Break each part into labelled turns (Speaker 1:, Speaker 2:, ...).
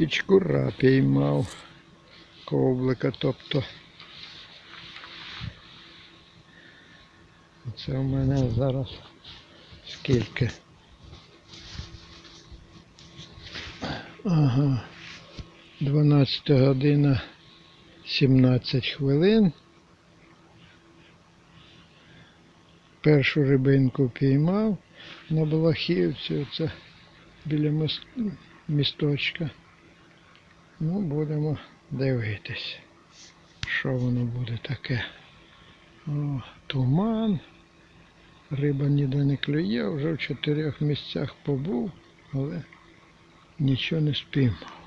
Speaker 1: Пічкура піймав. Ковблика, тобто. Це в мене зараз скільки? Ага. 12 година 17 хвилин. Першу рибинку піймав на Балахівці, оце біля місточка. Ну, будемо дивитись, що воно буде таке. О, туман. Риба ніде не клює, вже в чотирьох місцях побув, але нічого не спіймав.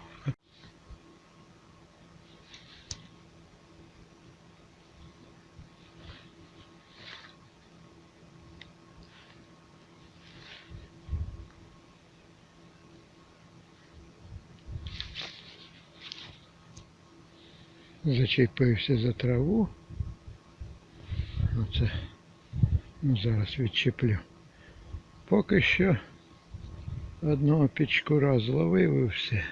Speaker 1: Зачепився за траву. Оце ну, зараз відчеплю. Поки що одного пічкура зловив і все.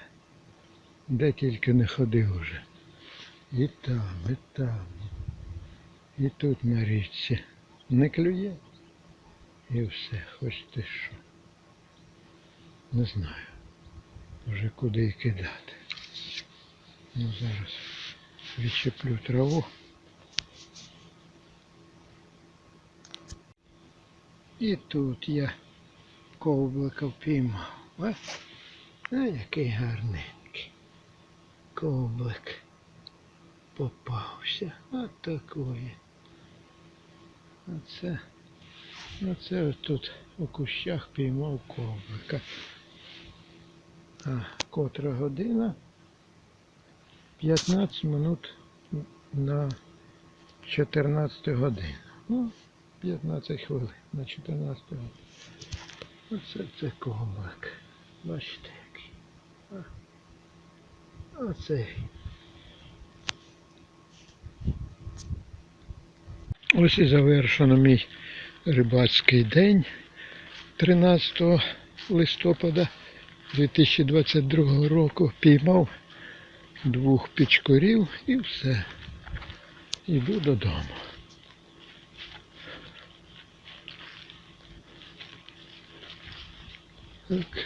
Speaker 1: Де тільки не ходив уже. І там, і там. І тут на річці. Не клює. І все, хоч ти що. Не знаю. Вже куди і кидати. Ну зараз відчеплю траву. І тут я ковблика впіймав. А, а який гарненький. Ковблик попався. От такої. Оце, оце ось тут у кущах піймав ковблика. А котра година? 15 минут на 14 годину. Ну, 15 хвилин на 14 годину. Оце це ковбак. Бачите який. А. Оцей. Ось і завершено мій рибацький день 13 листопада 2022 року. Піймав двох пічкорів і все. Іду додому. Так.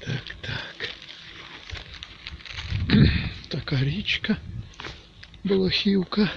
Speaker 1: Так, так. Така річка Болохівка.